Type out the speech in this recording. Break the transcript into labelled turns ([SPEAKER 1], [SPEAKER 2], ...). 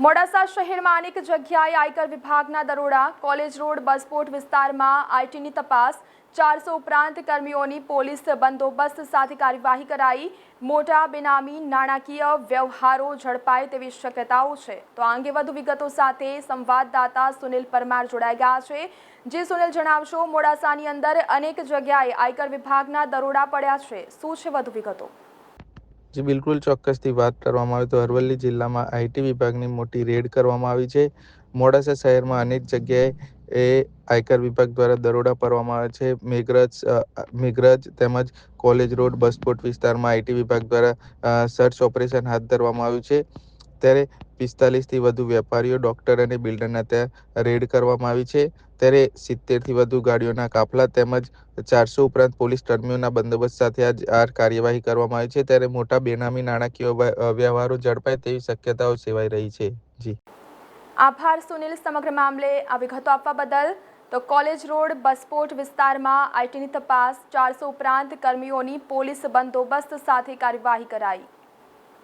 [SPEAKER 1] મોડાસા શહેરમાં અનેક જગ્યાએ આયકર વિભાગના દરોડા, કોલેજ રોડ બસપોર્ટ વિસ્તારમાં આઈટીની તપાસ, ચારસો ઉપરાંત કર્મીઓની પોલીસ બંદોબસ્ત સાથે કાર્યવાહી કરાઈ. મોટા બેનામી, નાણાકીય વ્યવહારો ઝડપાય તેવી શક્યતાઓ છે. તો આ અંગે વધુ વિગતો સાથે સંવાદદાતા સુનિલ પરમાર જોડાઈ ગયા છે. જે સુનિલ જણાવશો, મોડાસાની અંદર અનેક જગ્યાએ આયકર વિભાગના દરોડા પડ્યા છે. શું છે વધુ વિગતો?
[SPEAKER 2] જે બિલકુલ ચોક્કસથી વાત કરવામાં આવે તો અરવલ્લી જિલ્લામાં આઈટી વિભાગની મોટી રેડ કરવામાં આવી છે. મોડાસા શહેરમાં અનેક જગ્યાએ એ આયકર વિભાગ દ્વારા દરોડા પાડવામાં આવે છે. મેઘરજ મેઘરજ તેમજ કોલેજ રોડ, બસપોર્ટ વિસ્તારમાં આઈટી વિભાગ દ્વારા સર્ચ ઓપરેશન હાથ ધરવામાં આવ્યું છે. ત્યારે પિસ્તાલીસથી વધુ વેપારીઓ ડોક્ટર અને બિલ્ડરના ત્યાં રેડ કરવામાં આવી છે. ત્યારે સિત્તેરથી વધુ ગાડીઓના કાફલા તેમજ ચારસો ઉપરાંત પોલીસ કર્મીઓના બંદોબસ્ત સાથે આજ આ કાર્યવાહી કરવામાં આવી છે. ત્યારે મોટા બેનામી નાણાકીય વ્ય- વ્યવહારો ઝડપાય તેવી શક્યતાઓ સેવાઈ રહી છે. જી.
[SPEAKER 1] આભાર સુનિલ. સમગ્ર મામલે આ વિગતો આપવા બદલ તો કોલેજ રોડ બસપોર્ટ વિસ્તારમાં આઈટીની તપાસ, ચારસો ઉપરાંત કર્મીઓની પોલીસ બંદોબસ્ત સાથે કાર્યવાહી કરાઈ.